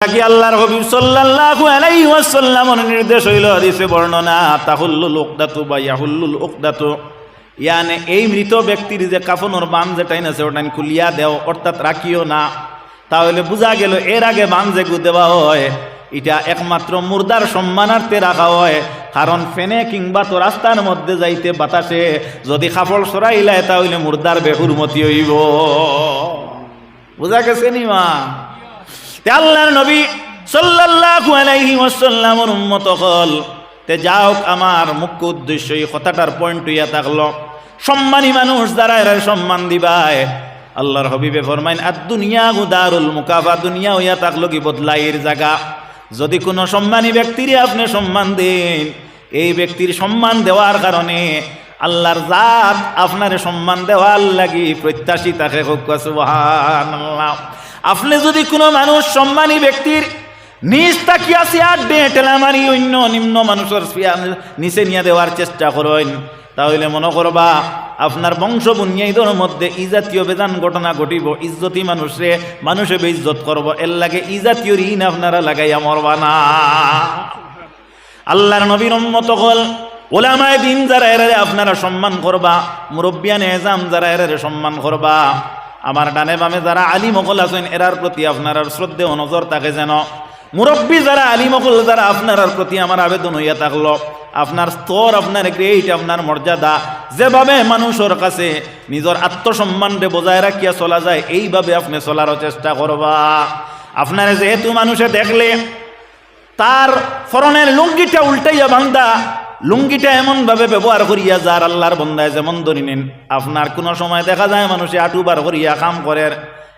কি আল্লাহর হবিব সাল্লাল্লাহু আলাইহি ওয়াসাল্লামের নির্দেশ হইল হাদিসে বর্ণনা তাহুল্লুল উকদাতু বা ইয়াহুল্লুল উকদাতু ইয়ানে এই মৃত ব্যক্তির যে কাফনের বান যেটাই না ওটা খুলিয়া দেও, অর্থাৎ রাখিও না। তাহলে বোঝা গেল, এর আগে বান যে দেওয়া হয়, এটা একমাত্র মুর্দার সম্মানার্থে রাখা হয়। কারণ ফেনে কিংবা তো রাস্তার মধ্যে যাইতে বাতাসে, যদি কাপড় সরাইলায়, তাহলে মুর্দার বেহুরমতি হইব। বোঝা গেছে নি মা তে আল্লাহর নবী সাল্লাল্লাহু আলাইহি ওয়াসাল্লামের উম্মত হল, তে যাওক আমার মুখ্য উদ্দেশ্য, এই কথাটার পয়েন্ট হইয়া থাকল। সম্মানী মানুষ যারা এরা সম্মান দিবায়। আল্লাহর হবিবে ফরমাইন আর দুনিয়া গুদারুল মুকাফা দুনিয়া হইয়া থাকল কি বদলাইয়ের জায়গা। যদি কোনো সম্মানী ব্যক্তিরই আপনি সম্মান দেন, এই ব্যক্তির সম্মান দেওয়ার কারণে আল্লাহর জাত আপনার সম্মান দেওয়ার লাগি প্রত্যাশী তাকে হোক সুবহানাল্লাহ। আপনি যদি কোনো মানুষ সম্মানী ব্যক্তির নিজ তাকিয়া চেয়ার ডে টেলামারি অন্য নিম্ন মানুষের নিচে নিয়ে দেওয়ার চেষ্টা করেন, তাহলে মনে করবা আপনার বংশ বুনিয়াইদের মধ্যে ইজাতীয় বেদান ঘটনা ঘটিব, ইজ্জতি মানুষে মানুষে বেইজ্জত করব, এর লাগে ইজাতীয় ঋণ আপনারা লাগাইয়া মরবা না। আল্লাহর নবীর উম্মত হল ওলামায় দিন যারা এরারে আপনারা সম্মান করবা, মুরব্বিয়ান এজাম যারা এরারে সম্মান করবা। আমার ডানে বামে যারা আলী মকল আছেন, এরার প্রতি আপনার শ্রদ্ধেয় নজর থাকে যেন। মুরব্বী যারা আলী মকল যারা আপনার প্রতি আমার আবেদন হইয়া থাকল। আপনার স্তর, আপনার গ্রেট আপনার মর্যাদা, যেভাবে মানুষের কাছে নিজের আত্মসম্মানকে বজায় রাখিয়া চলা যায়, এইভাবে আপনি চলারও চেষ্টা করবা। আপনার যেহেতু মানুষে দেখলে, তার ফরনের লুঙ্গিটা উল্টাইয়া বান্দা লুঙ্গিটা এমন ভাবে ব্যবহার করিয়া যার আল্লাহর বন্ধায় যেমন ধরি নিন, আপনার কোনো সময় দেখা যায় মানুষে আটু বার করিয়া কাম করে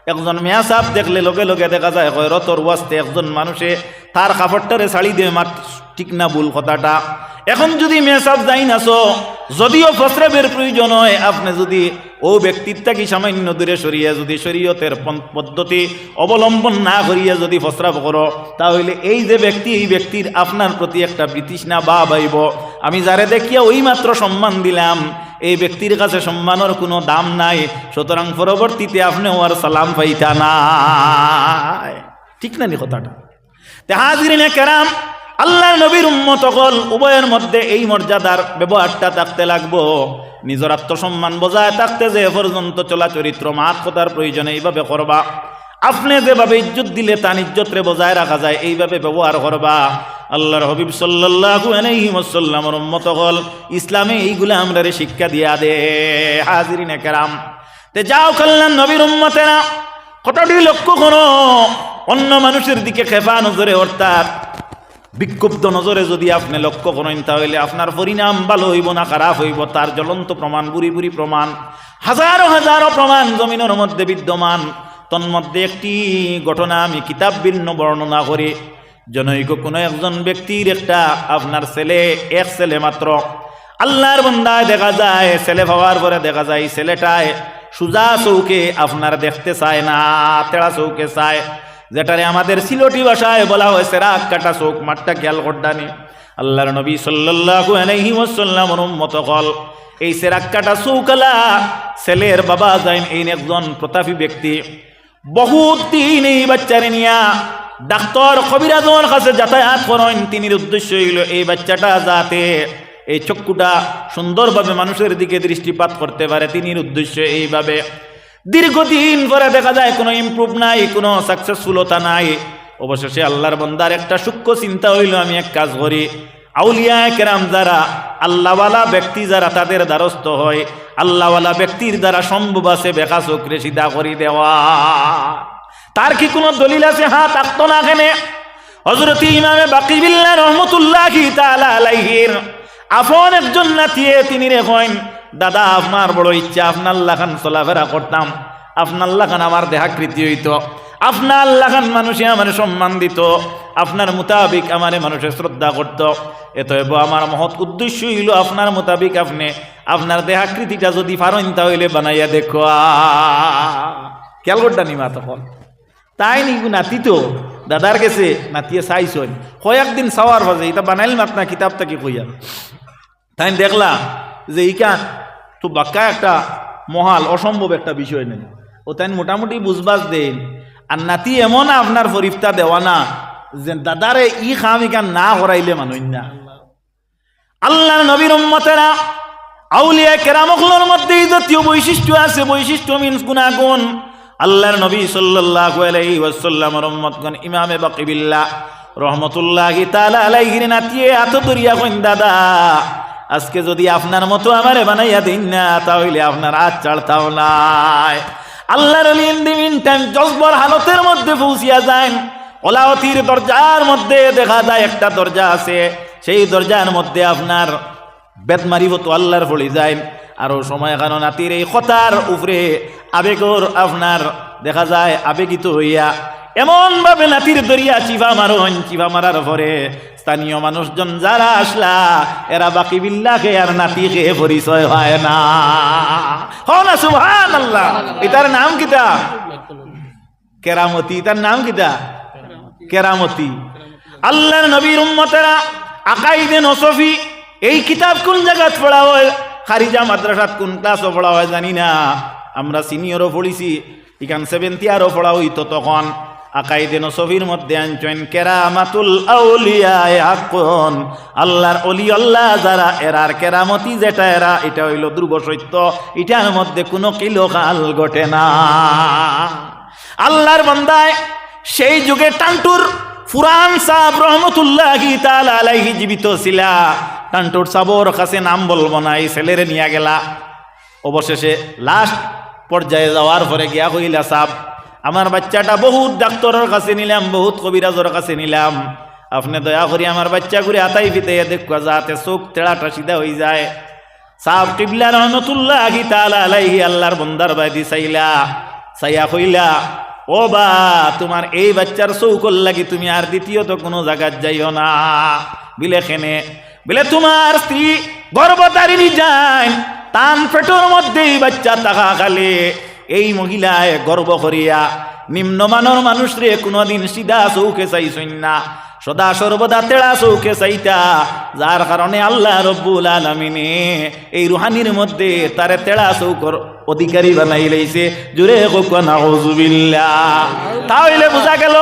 একজন মেয়া সাপ দেখলে লগে লগে দেখা যায় হয় রতর ওয়াস্তে একজন মানুষে তার কাপড়টারে শাড়ি দিয়ে মাত, ঠিক না ভুল কথাটা? এখন যদি মেসাব যাই নাছো যদিও ফসরেবের প্রয়োজন হয়, আপনি যদি ও ব্যক্তির থাকি সামান্য দূরে সরিয়া যদি শরীয়তের পদ্ধতি অবলম্বন না করিয়া যদি ফসরাব করো, তাহলে এই যে ব্যক্তি, এই ব্যক্তির আপনার প্রতি একটা বিতৃষ্ণা বা বাইব। আমি যারে দেখিয়া ওই মাত্র সম্মান দিলাম এই ব্যক্তির কাছে সম্মানের কোনো দাম নাই, সুতরাং পরবর্তীতে আপনি ওর সালাম পাইতা না ঠিক না নি কথাটা? তে হাজিরিনে কেরাম আল্লাহ নবীর উম্মত কল উভয়ের মধ্যে এই মর্যাদার ব্যবহারটা থাকতে লাগবো। নিজের আত্মসম্মান বজায় থাকতে যে পর্যন্ত চলা চরিত্র মাত কথার প্রয়োজনে এইভাবে করবা। আপনি যেভাবে ইজ্জত দিলে তার ইজ্জতরে বজায় রাখা যায়, এইভাবে ব্যবহার করবা। আল্লাহর হবিব সাল্লাল্লাহু আলাইহি হল ইসলামে এইগুলা আমরা রে শিক্ষা দিয়া দে, হাজিরিনে কেরাম। তে যাও কল্যাণ নবীর উম্মতেরা, কতটি লক্ষ্য করো অন্য মানুষের দিকে খেপা নজরে, অর্থাৎ বিক্ষুব্ধ নজরে যদি আপনি লক্ষ্য করেন, তাহলে আপনার পরিণাম ভালো হইব না, খারাপ হইব, তার জ্বলন্ত প্রমাণ, বুড়ি বুড়ি প্রমাণ। হাজারো হাজারো প্রমাণ জমিনের মধ্যে বিদ্যমান। তন্মধ্যে একটি ঘটনা আমি কিতাব ভিন্ন বর্ণনা করি। জনৈক কোনো একজন ব্যক্তির একটা আপনার ছেলে, এক ছেলে মাত্র। আল্লাহর বন্দায় দেখা যায়, ছেলে ভাবার পরে দেখা যায় ছেলেটায় সুজা চৌকে আপনার দেখতে চায় না, তেড়া চৌকে চায়। যেটারে আমাদের সিলোটি ভাষায় বলা হয়েছে, রাগ কাটা চোখ, মাঠটা খেয়াল করডানি আল্লাহর নবী উম্মত কল এই সেরাক কাটা চৌকালা ছেলের বাবা যাইন এই একজন প্রতাপী ব্যক্তি। বহুত দিন এই বাচ্চারে নিয়া ডাক্তার কবিরাজর কাছে যাতায়াত করেন। তিনির উদ্দেশ্য হইল, এই বাচ্চাটা যাতে এই চক্ষুটা সুন্দরভাবে মানুষের দিকে দৃষ্টিপাত করতে পারে। তিনির উদ্দেশ্য এইভাবে। দীর্ঘদিন পরে দেখা যায়, কোনো ইমপ্রুভ নাই, কোনো সাকসেসফুলতা নাই। অবশেষে আল্লাহর বন্দার একটা সূক্ষ্ম চিন্তা হইল, আমি এক কাজ করি। আউলিয়া কেরাম যারা, আল্লাহওয়ালা ব্যক্তি যারা তাদের দ্বারস্থ হয়, আল্লাহওয়ালা ব্যক্তির দ্বারা সম্ভব আছে বেকা চোখরে সিধা করি দেওয়া। তার কি কোনো দলিল আছে? হ্যাঁ থাকতো না এখানে হজরত ইমামে বাকিবিল্লা রহমতুল্লাহ তাআলা আলাইহির আপন একজন নাতিয়ে তিনি রেখেন দাদা, আপনার বড় ইচ্ছা, আপনার লাখান চলাফেরা করতাম। আপনার লাখান আমার দেহাকৃতি হইত। আপনার লাখান মানুষে আমার সম্মান দিত। আপনার মোতাবিক আমারে মানুষে শ্রদ্ধা করত। এতএব আমার মহৎ উদ্দেশ্য হইল আপনার মোতাবিক আপনি। আপনার দেহাকৃতিটা যদি পারেন তাহলে বানাইয়া দেখো খেয়াল করতাম মা তখন তাই নি নাতি তো দাদার গেছে নাতিয়ে চাইছন। কয়েকদিন চাওয়ার বাজে এটা বানাইল না কিতাবটা কি কইয়া তাই দেখলা যে ইকা তো বাক্কা একটা মহাল অসম্ভব একটা বিষয় নেই ও তাই মোটামুটি বুঝবাস দেন আর নাতি এমন আপনার ফরিফতা দেওয়া না যে দাদারে ই খাম ইকান না হরাইলে মানুষ না। আল্লাহ নবীর উম্মতেরা আউলিয়া কেরামখলোর মধ্যে জাতীয় বৈশিষ্ট্য আছে, বৈশিষ্ট্য মিনস গুণাগুণ আল্লাহর নবী সাল্লাল্লাহু আলাইহি ওয়াসাল্লামের উম্মতগণ ইমামে বাকিবিল্লাহ রহমতুল্লাহি তাআলা আলাইহি নাতিয়ে এত দরিয়া কইন, দাদা, আজকে যদি আপনার মতো আমারে বানাইয়া দিন না, তাহলে আপনার আজ ছাড়তাও নাই। আল্লাহর ইন টাইম জজবর হালতের মধ্যে পৌঁছিয়া যায় ওলাওতির দরজার মধ্যে দেখা যায় একটা দরজা আছে। সেই দরজার মধ্যে আপনার বেদ মারিব তো আল্লাহর ফলি যায়। আরও সময় কারণ নাতির এই কথার উপরে আবেগর আপনার দেখা যায় আবেগিত হইয়া। এমন ভাবে নাতির দরিয়া চিভা মারন চিভা মারার পরে স্থানীয় মানুষজন যারা আসলা, এরা বাকি বিল্লাকে আর নাতিকে পরিচয় হয় না। হ না আল্লাহ এটার নাম কিতা কেরামতি। তার নাম কিতা কেরামতি। আল্লাহর নবীর উম্মতেরা আকাইদে নসফি, এই কিতাব কোন জায়গাত পড়া হয়? খারিজা মাদ্রাসাত কোন ক্লাসও পড়া হয় জানি না। আমরা সিনিয়রও পড়িছি, ইখান সেভেন্থ ইয়ারও পড়া হইতো তখন। আকাইদে নসফির মধ্যে আনছেন, কেরামাতুল আউলিয়ায় হাক্কুন। আল্লাহর অলি আল্লাহ যারা, এরার কেরামতি যেটা, এরা, এটা হইল ধ্রুব সত্য। এটার মধ্যে কোনো কিলোকাল ঘটে না। আল্লাহর বান্দায় সেই যুগে টান্টুর ফুরান সাহ রহমতুল্লাহ আলাইহি জীবিত ছিলা। টান্টুর সাবর কাছে নাম বলব না, এই ছেলেরে নিয়ে গেলা। অবশেষে লাস্ট পর্যায়ে যাওয়ার পরে গিয়া কইলা সাহ আমার বাচ্চাটা বহুত ডাক্তারের কাছে নিলাম, বহুত কবিরাজের কাছে নিলাম। আপনি দয়া করি আমার বাচ্চা করে আতাই ফিতে দেখবা যাতে চোখ তেড়াটা সিধা হয়ে যায়। সাহ কিবলা রহমতুল্লাহ আহি তালা আলাইহি আল্লাহর বন্দার বাইদি চাইলা, চাইয়া কইলা ও বা, তোমার এই বাচ্চার চৌকল লাগি তুমি আর দ্বিতীয়ত কোনো জায়গায় যাইও না। বিলে খেনে বিলে, তোমার স্ত্রী গর্ভতারিণী যায়, তান পেটোর মধ্যেই বাচ্চা তাহা খালে এই মহিলায় গর্ব করিয়া নিম্নমানর মানুষ রে কোনোদিন সিধা চৌকে চাইছই না। সদা সর্বদা তেড়া চৌকে চাইতা। যার কারণে আল্লাহ রব্বুল আলমিনে এই রুহানির মধ্যে তারে তেড়া চৌকর অধিকারী বানাই লাইছে জুড়ে নাউজুবিল্লা তাহলে বোঝা গেল,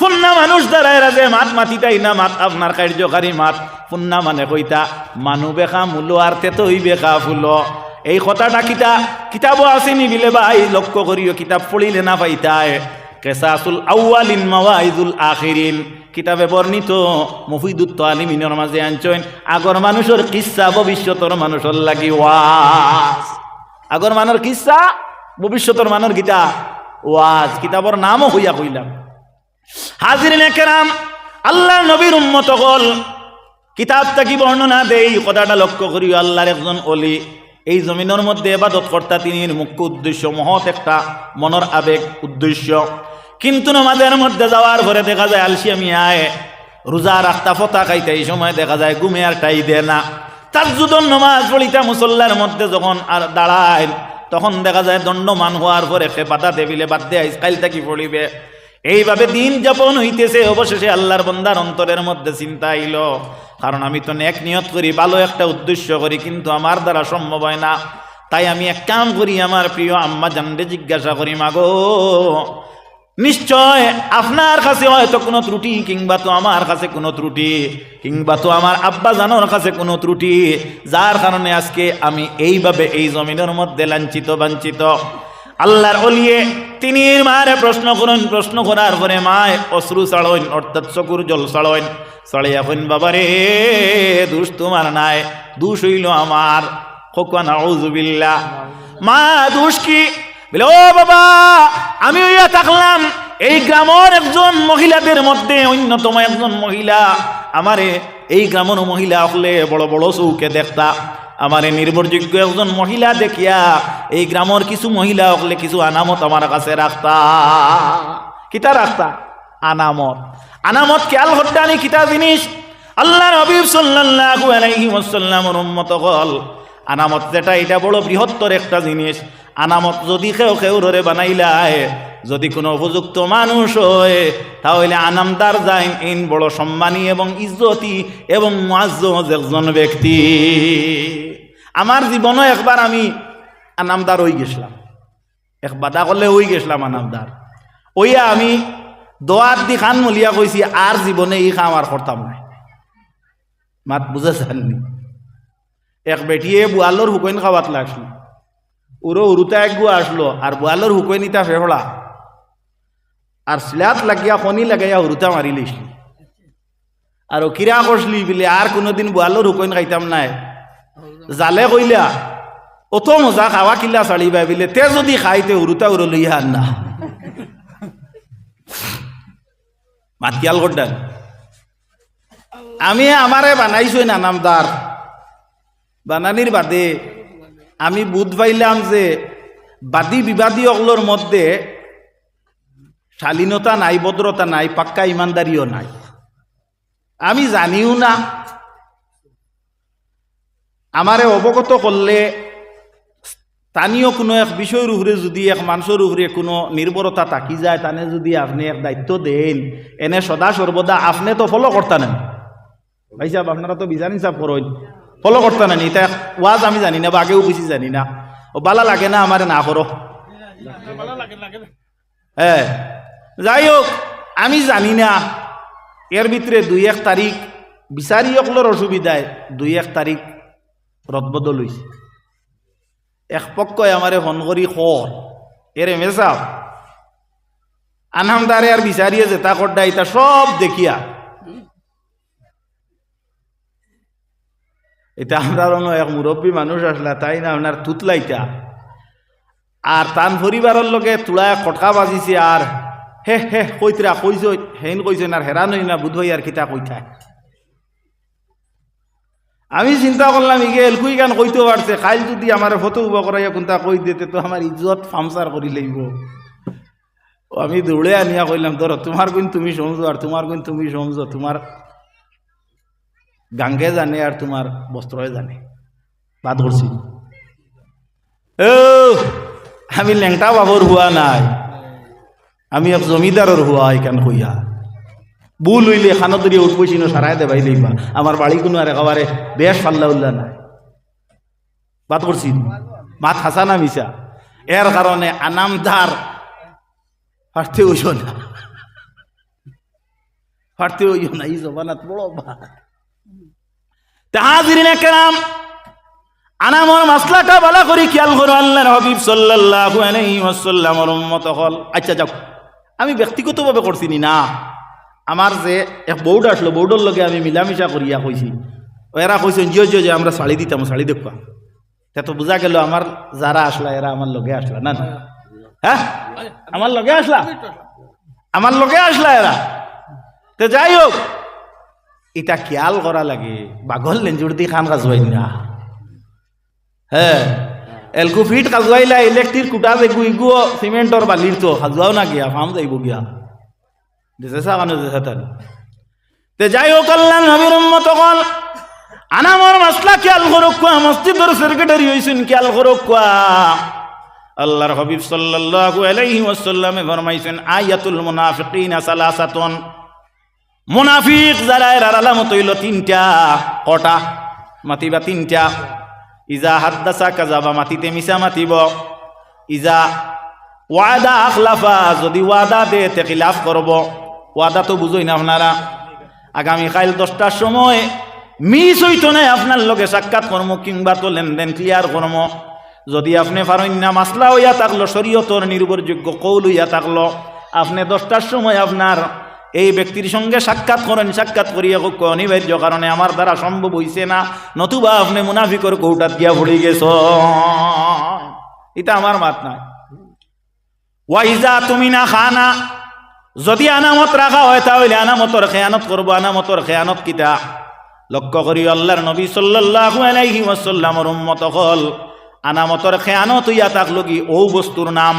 ফুন্না মানুষ দ্বারা যে মাত মাতিতাই না মাত আপনার কার্যকারী মাত। ফুন্না মানে কইতা মানু বেখা মূল্য আর তেতই বেখা ফুল। এই কথাটা কিতা কিতাবও আসেনি বিলে ভাই? লক্ষ্য করিও কিতাব পড়িলে না পাইতায় কেসাসুল আউয়ালিন মাওয়াইদুল আখিরিন। কিতাবে বর্ণিত মফিদুত্ত আলিমিনের মাঝে আনছেন, আগর মানুষের কিসা ভবিষ্যতর মানুষের লাগি ওয়াজ। আগর মানের কিসা ভবিষ্যতর মানের গীতা ওয়াজ। কিতাবর নামও হইয়া কইলাম। হাজির নেকেরাম আল্লাহ নবীর উম্মত হল কিতাবটা কি বর্ণনা দেই, কথাটা লক্ষ্য করি আল্লাহর একজন অলি এই জমিনের মধ্যে এবাদত কর্তা তিনি মুখ্য উদ্দেশ্য, মহৎ একটা মনের আবেগ উদ্দেশ্য। কিন্তু নামাজের মধ্যে যাওয়ার পরে দেখা যায় আলসিয়ামি আয় রোজা, রাস্তা ফতা খাইতে এই সময় দেখা যায় ঘুমে আর টাই দেয় না। তার যুদন নমাজ পড়িতা মুসল্লার মধ্যে যখন আর দাঁড়ায়, তখন দেখা যায় দণ্ডমান হওয়ার পরে সে পাতা দেবিলে বাদ দেয় কাইল থাকি পড়িবে। এইভাবে দিন যাপন হইতেছে, অবশেষে আল্লাহর বন্দার অন্তরের মধ্যে চিন্তা আইল। কারণ আমি তো নেক নিয়ত করি, ভালো একটা উদ্দেশ্য করি, কিন্তু আমার দ্বারা সম্ভব হয় না। তাই আমি এক কাম করি, আমার প্রিয় আম্মা জানলে জিজ্ঞাসা করি, মাগো নিশ্চয় আপনার কাছে হয়তো কোনো ত্রুটি, কিংবা তো আমার কাছে কোনো ত্রুটি, কিংবা তো আমার আব্বা জানোর কাছে কোনো ত্রুটি। যার কারণে আজকে আমি এইভাবে এই জমিনের মধ্যে লাঞ্ছিত, বাঞ্ছিত। আল্লাহর অলিয়ে তিনি মারে প্রশ্ন করেন, প্রশ্ন করার পরে মায় অশ্রু চাড়ইন অর্থাৎ চকুর জল চাড়ইন চড়াইয়া কইন, বাবারে, দোষ তোমার নাই, দুষ হইল আমার। খোকান আউজুবিল্লা মা, দোষ কি? বলে, ও বাবা আমি হইয়া থাকলাম। এই গ্রামের একজন মহিলাদের মধ্যে অন্যতম একজন মহিলা আমারে, এই গ্রামের মহিলা হলে বড় বড় চৌকে দেখতা। আমারে নির্ভরযোগ্য একজন মহিলা দেখিয়া এই গ্রামের কিছু মহিলা হলে কিছু আনামত আমার কাছে রাখতা। কিতা রাখতা? আনামত। আনামত খেয়াল হত্যানি কিতা জিনিস? আল্লাহ উম্মত হল, আনামত যেটা, এটা বড় বৃহত্তর একটা জিনিস। আনামত যদি কেউ কেউ ধরে বানাইলায়, যদি কোনো উপযুক্ত মানুষ হয়, তাহলে আনামদার যায় ইন বড় সম্মানী এবং ইজ্জতি এবং মুআজ্জজ একজন ব্যক্তি। আমার জীবনও একবার আমি আনামদার হয়ে গেছিলাম। এক বাদা করলে হয়ে গেছিলাম আনামদার। ওইয়া আমি দোয়ার দি খান মলিয়া কইছি, আর জীবনে এই খাম আর করতাম না মাত বুঝা চাননি এক বেটিয়ে বুয়ালোর হুকইন খাওয়াত লাগছিল। উরো উরুতা এক গুয়া আসলো আর বুয়ালোর হুকইন ইতা ফেহড়া আর সিলাত লাগিয়া খনি লাগাইয়া উরুতা মারি আর ও কিরা করছলি বলে আর কোনোদিন বুয়ালোর হুকইন খাইতাম নাই। জালে কইলা, অত মজা খাওয়া কিলা চালিবা বিলে, তে যদি খাইতে উরুতা উরো লইয়া আন না মাতিয়াল করডান আমি আমারে বানাইছই না নামদার বানানির বাদে আমি বুধ পাইলাম যে বাদী বিবাদী অগলোর মধ্যে শালীনতা নাই, ভদ্রতা নাই, পাক্কা ইমানদারিও নাই। আমি জানিও না। আমারে অবগত করলে স্থানীয় কোনো এক বিষয়ের উপরে যদি এক মানুষের উপরে কোনো নির্ভরতা থাকি যায়, তানে যদি আপনি এক দায়িত্ব দেন, এনে সদা সর্বদা আপনি তো ফলো করতে নেন। ভাই সাহেব আপনারা তো বিজানি সাহেব করেন ফলো করতে নেন এটা ওয়াজ আমি জানি না বা আগেও বেশি জানি না। ও বালা লাগে না আমার না করো। হ্যাঁ যাই হোক আমি জানি না, এর ভিতরে দুই এক তারিখ বিচারি অকলোর অসুবিধায় দুই এক তারিখ রদবদল হয়েছে এক পক্ষই আমারে ফোন করি খর এরে মেসাব আনামদারে আর বিচারিয়ে যে তা করডা এটা সব দেখিয়া। এটা আমরা এক মুরব্বী মানুষ আসলা, তাই না? আপনার তুতলাইটা। আর তান পরিবারের লগে তুলায় কটকা বাজিছে আর, হে হে কইতরা কইছ হেন কইছেন আর হেরান হই না বুধ আর কিতা কইথায় আমি চিন্তা করলাম ইগে এলকুই গান কইতে পারছে কাইল যদি আমার ফটো উবা করাইয়া কোনটা কই দিতে তো আমার ইজ্জত ফামসার করি লইব আমি দৌড়ে আনিয়া কইলাম ধরো তোমার গুণ তুমি সমঝো আর তোমার গুণ তুমি সমঝো তোমার গাঙ্গে জানে আর তোমার বস্ত্রয় জানে। বাদ করছি। ও, আমি ল্যাংটা বাবর হুয়া নাই। আমি এক জমিদারের হুয়া এখান কইয়া। বুল হইলে খানো দরিয়ে উঠবইছি না সারাই দেবাই লইবা। আমার বাড়ি কোনো আর একেবারে বেশ ফাল্লা উল্লা নাই। বাদ করছি মাত হাসা না মিশা এর কারণে আনামদার ফাটতে হইও না ফাটতে হইও না এই জবানাত বড় বা তাহাজিরিন একরাম আনামর মাসলাটা বলা করি খেয়াল করো আল্লাহর হাবিব সাল্লাল্লাহু আলাইহি ওয়াসাল্লামর উম্মত হল। আচ্ছা যাও। আমি ব্যক্তিগতভাবে করছি নি না। আমার যে এক বৌড আসলো বৌডর লগে আমি মিলামিশা করিয়া কইছি। এরা কইছেন জিও জিও যে আমরা শাড়ি দিতাম শাড়ি দেখবা। তা তো বোঝা গেল আমার যারা আসলা এরা আমার লগে আসলা না না? হ্যাঁ? আমার লগে আসলা? আমার লগে আসলা এরা। তো যাই হোক এটা খেয়াল করা লাগে, বাঘল লেঞ্জুর দি খান কাজুয়াই না হ্যাঁ এলকু ফিট কাজুয়াইলা ইলেকট্রিক কুটা যে গুই গো সিমেন্টর বালির তো কাজুয়াও না গিয়া, ফাম যাইব গিয়া। দেশে সাকানো দেশে তার তে যাই হোক আল্লাহ নবীর উম্মত কল আনামর মাসলা খেয়াল করুক মসজিদর সেক্রেটারি হইছেন খেয়াল করুক আল্লাহর হাবিব সাল্লাল্লাহু আলাইহি ওয়াসাল্লামে ফরমাইছেন আয়াতুল মুনাফিকিনা সালাসাতুন মুনাফিক যারা এর আলামত হইল তিনটা, কটা? মাতিবা তিনটা। ইজা হাত হাদ্দাসা কাজাবা মাতিতে মিশা মাতিব। ইজা ওয়াদা আখলাফা, যদি ওয়াদা দে, তে খিলাফ করব। ওয়াদা তো বুঝই না আপনারা। আগামী কাল দশটার সময় মিস হইতো না, আপনার লগে সাক্ষাৎ কর্ম কিংবা তো লেনদেন ক্লিয়ার কর্ম যদি আপনি না মাসলা হইয়া থাকল, শরীয়তর নির্ভরযোগ্য কৌল হইয়া থাকল, আপনি দশটার সময় আপনার এই ব্যক্তির সঙ্গে সাক্ষাৎ করেন, সাক্ষাৎ করিয়া খুব অনিবার্য কারণে আমার দ্বারা সম্ভব হইছে না। নতুবা আপনি মুনাফিকর কৌটাত গিয়া ভরে গেছ এটা আমার মাত নাই ওয়াইজা তুমি না খানা, যদি আনামত রাখা হয় তাহলে আনামতর খেয়ানত করব, আনামতর খেয়ানত কিতা? লক্ষ্য করি আল্লাহর নবী সাল্লাল্লাহু আলাইহি ওয়াসাল্লামর উম্মত হল, আনামতর খেয়ানত হইয়া থাকল কি ও বস্তুর নাম।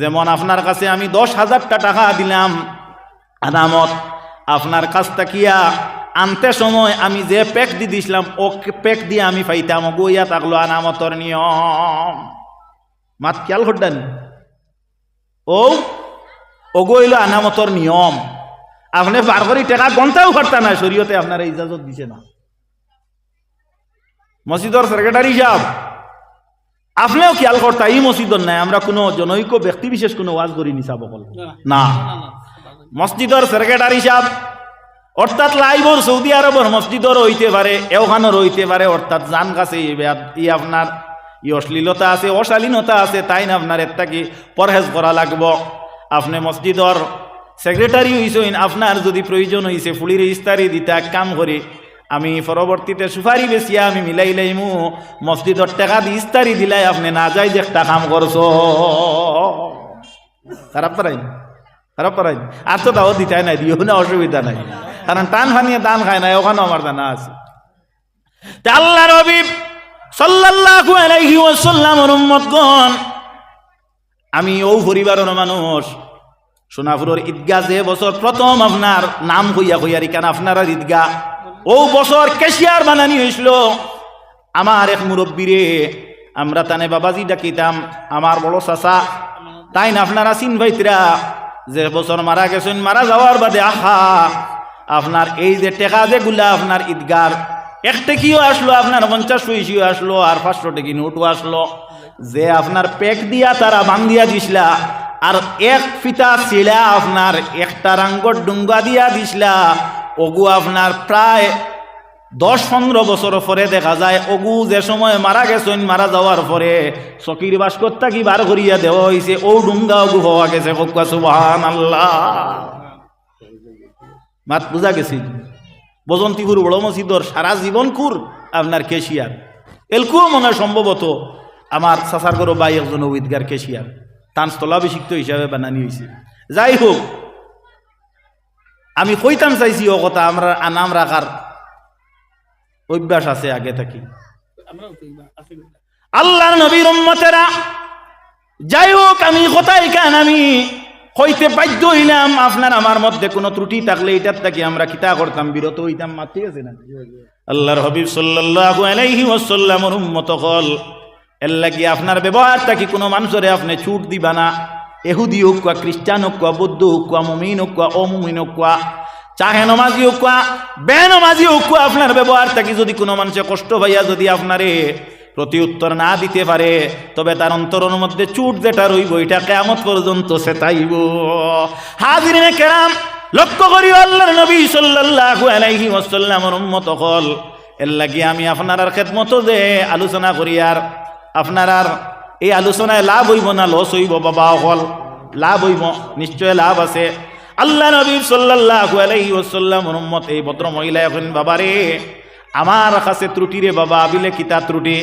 যেমন আপনার কাছে আমি দশ হাজারটা টাকা দিলাম আনামত আপনার কাছ তাকিয়া আনতে সময় আমি যে প্যাক দি দিছিলাম ও প্যাক দিয়ে আমি পাইতাম গইয়া থাকল আনামতর নিয়ম। মাত খেয়াল করতেন ও ওগইল আনামতর নিয়ম। আপনি বার করি টাকা গন্তাও করতে না শরীয়তে আপনার ইজাজত দিছে না। মসজিদর সেক্রেটারি সাহেব আপনিও খেয়াল করতা এই মসজিদর নাই আমরা কোনো জনৈক ব্যক্তি বিশেষ কোনো ওয়াজ করি নিছা বকল না। মসজিদর সেক্রেটারি সাহেব অর্থাৎ লাইবর সৌদি আরবর মসজিদর হইতে পারে এওখানোর হইতে পারে অর্থাৎ জান কাছে ই আপনার ই অশ্লীলতা আছে, অশালীনতা আছে তাই না আপনার কি পরহেজ করা লাগব। আপনি মসজিদর সেক্রেটারি হইছেন আপনার যদি প্রয়োজন হইছে ফুলির ইস্তারি দিতে এক কাম করি আমি পরবর্তীতে সুপারি বেশিয়া আমি মিলাই লাইমু মসজিদর টাকা দি ইস্তারি দিলাই আপনি না যাই যে একটা কাম করছ খারাপ পারাই খারাপ পারাই আর তো তাও দিতে নাই, দিও না অসুবিধা নাই। কারণ টান ফানিয়ে দান খায় না ওখানে আমার দানা আছে। আল্লাহ রবি আমি ও পরিবারের মানুষ সোনাপুরের ঈদগা যে বছর প্রথম আপনার নাম হইয়া হইয়ারি কেন আপনার আর ঈদগা ও বছর কেশিয়ার বানানি হয়েছিল আমার এক মুরব্বীরে আমরা তানে বাবাজি ডাকিতাম আমার বড় চাচা তাই না আপনারা চিন ভাইতরা যে বছর মারা গেছেন, মারা যাওয়ার বাদে, আহা, আপনার এই যে টেকা যেগুলা আপনার ঈদগার, এক টেকিও আসলো, আপনার পঞ্চাশ পয়সিও আসলো, আর পাঁচশো টেকি নোটও আসলো। যে আপনার পেক দিয়া তারা বান্ধিয়া দিছিলা, আর এক ফিতা ছিলা আপনার একটা রাঙ্গর ডুঙ্গা দিয়া দিছিলা, ওগু আপনার প্রায় দশ পনেরো বছর পরে দেখা যায়, অগু যে সময় মারা গেছেন, মারা যাওয়ার পরে চকির বাস্করটা কি বার করিয়া দেওয়া হয়েছে ও ডুঙ্গা অগু হওয়া গেছে আল্লাহ মাত বুঝা গেছি? বজন্তিপুর বড় মসজিদর সারা জীবন কুর আপনার কেশিয়ার। এলকুও মনে সম্ভবত আমার চাচার গরো বাই একজন উইদগার কেশিয়ার। তান স্থলাভিষিক্ত হিসাবে বানানি হয়েছে যাই হোক, আমি কইতাম চাইছি ও কথা, আমরা নাম রাখার অভ্যাস আছে আগে থাকি। আল্লাহর নবীর উম্মতেরা যাই হোক আমি কোথায় কেন আমি হইতে বাধ্য হইলাম আপনার আমার মধ্যে কোনো ত্রুটি থাকলে এটার থাকি আমরা কিতা করতাম বিরত হইতাম মা ঠিক আছে না? আল্লাহর হবিব সাল্লাল্লাহু আলাইহি ওয়াসাল্লামের উম্মত হল এর লাগি আপনার ব্যবহার থাকি কোনো মানুষরে আপনি ছুট দিবা না। এহুদি হোক কোয়া খ্রিস্টান হোক কোয়া বৌদ্ধ হোক কোয়া মুমিন হোক কোয়া অমুমিন হোক কোয়া চাহে নমাজি হোক কোয়া বে নমাজি হোক কোয়া আপনার ব্যবহার থাকি যদি কোনো মানুষে কষ্ট ভাইয়া যদি আপনারে প্রতি উত্তর না দিতে পারে তবে তার অন্তরের মধ্যে চুট যেটা রইব এটা কেমত পর্যন্ত সে তাইব হাজিরিনে কেরাম লক্ষ্য করি আল্লাহর নবী সাল্লাল্লাহু আলাইহি ওয়াসাল্লামের উম্মত হল এর লাগি আমি আপনার খেদমত যে আলোচনা করি আর আপনার আর এই আলোচনায় লাভ হইব না লস হইব বাবা হল লাভ হইব, নিশ্চয় লাভ আছে। আল্লাহ নবী সাল্লাল্লাহু আলাইহি ওয়াসাল্লামের উম্মত, এই ভদ্র মহিলা এখন, বাবারে, আমার কাছে ত্রুটি রে বাবা, বিলে কিতা ত্রুটি?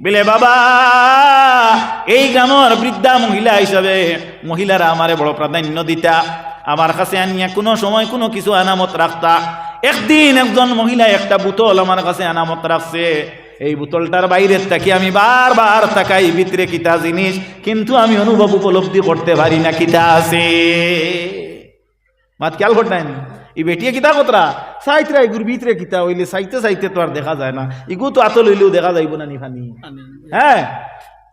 বিলে বাবা, এই গ্রামের বৃদ্ধা মহিলা হিসাবে মহিলারা আমারে বড় প্রাধান্য দিতা। আমার কাছে আনিয়া কোনো সময় কোনো কিছু আনামত রাখতা। একদিন একজন মহিলা একটা বোতল আমার কাছে আনামত রাখছে। এই বোতলটার বাইরের তাকি আমি বারবার তাকাই, ভিতরে কিতা জিনিস, কিন্তু আমি অনুভব উপলব্ধি করতে পারি না কিতা আছে। মাত খেয়াল করতেন এই বেটিয়ে কিতা কতরা? সাইতরা এগুর ভিতরে কিতা হইলে সাইতে সাইতে তো আর দেখা যায় না। এগু তো আত লইলেও দেখা যাইব না নিফানি। হ্যাঁ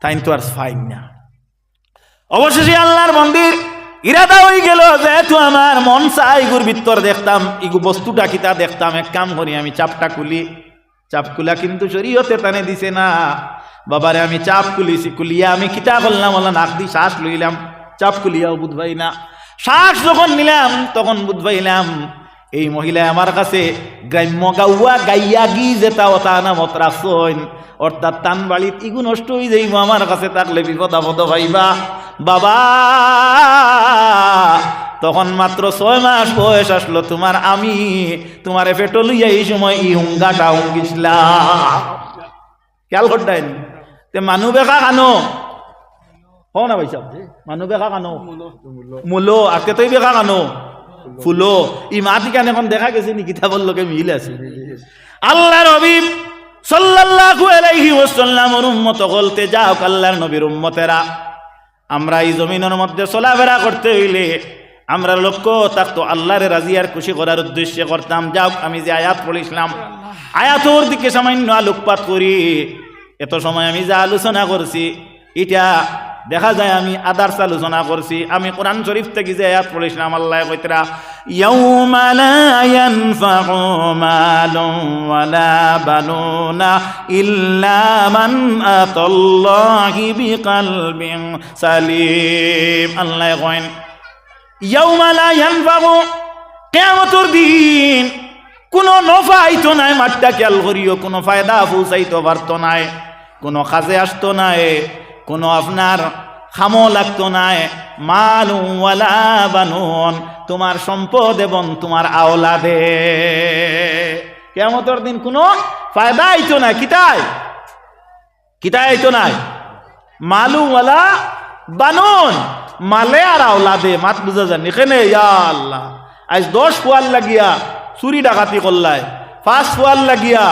তাই তো আর ফাইন না। অবশেষে আল্লাহর মন্দির ইরাদা হয়ে গেল যে যেহেতু আমার মন চাই ইগুর ভিতর দেখতাম, ইগু বস্তুটা কিতা দেখতাম, এক কাম করি, আমি চাপটা খুলি। চাপ খুলা কিন্তু শরীয়তে টানে দিছে না। বাবারে, আমি চাপ খুলিছি, খুলিয়া আমি কিতা করলাম বললাম নাক দি শ্বাস লইলাম। চাপ খুলিয়াও বুধবাই না। শ্বাস যখন নিলাম, তখন বুধ বুধবাইলাম এই মহিলা আমার কাছে গ্রাম্য গাউয়া গাইয়া গি যেটা ওটা নামত রাখছেন। অর্থাৎ টান বাড়িত ইগু নষ্ট হয়ে যাইব আমার কাছে থাকলে বিপদ আপদ ভাইবা বাবা, তখন মাত্র ছয় মাস বয়স আসলো, তোমার আমি তোমার পেটো লইয়া এই সময় ই হুঙ্গাটা হুঙ্গিছিলাম। খেয়াল করতেন? তে মানুহ বেকা কানো হও না ভাই সাহেব মানুহ বেকা কানো মূলো আজকে তুই বেকা কানো ফুলো ই মাটি কান এখন দেখা গেছে নি কিতাবর লোকে মিল আছে আল্লাহ রবি সাল্লাল্লাহু আলাইহি ওয়াসাল্লামের উম্মত বলতে যাও আল্লাহর নবীর উম্মতেরা আমরা এই জমিনের মধ্যে চলাফেরা করতে হইলে আমরা লক্ষ্য থাকতো আল্লাহরে রাজিয়ার খুশি করার উদ্দেশ্যে করতাম যাও আমি যে আয়াত পড়েছিলাম আয়াতর দিকে সামান্য আলোকপাত করি এত সময় আমি যা আলোচনা করছি এটা দেখা যায় আমি আদার্স আলোচনা করছি, আমি কোরআন শরীফ থেকে যে আয়াত পড়েছিলাম, আল্লাহ কইতরা, ইয়াউমা কইন দিন কোনো নফা নাই, মাঠটা খেয়াল করিও, কোনো ফায়দা পৌঁছাইতে পারতো নাই, কোনো কাজে আসতো নাই কোনো আপনার খামো লাগতো নাই মাল তোমার সম্পদ এবং তোমার আওলাদে। কেমতর দিন কোনো ফায়দা আইতো নাই কিতায়? কিতায় আইতো নাই মালু বানুন, মালে আর আওলাদে, মাত বুঝা যান এখানে আল্লাহ, আজ দশ ফুয়াল লাগিয়া চুরি ডাকাতি করলাই পাঁচ ফুয়াল লাগিয়া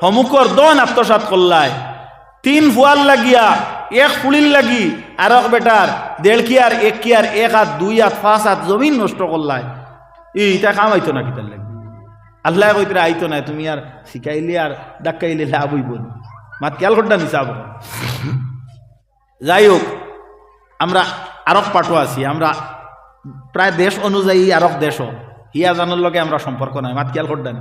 সমুখর দন আত্মসাত করলাই তিন ফুয়াল লাগিয়া এক ফুলির লাগি, আর এক বেটার, দেড় কিয়ার এক কিয়ার এক হাত, দুই হাত, পাঁচ হাত, জমিন নষ্ট করলাই। ইটা কাম আইতো না কিতার লাগি? আল্লাহ কইতরা আইতো না, তুমি আর শিখাইলে আর ডাক্কাইলে লাভ হইব না। মাত খেয়াল করতে নিচাব যাই হোক আমরা আরব পাঠো আছি, আমরা প্রায় দেশ অনুযায়ী আরব দেশও। হিয়া জানার লগে আমরা সম্পর্ক নাই, মাত কেয়াল খেয়াল করতেন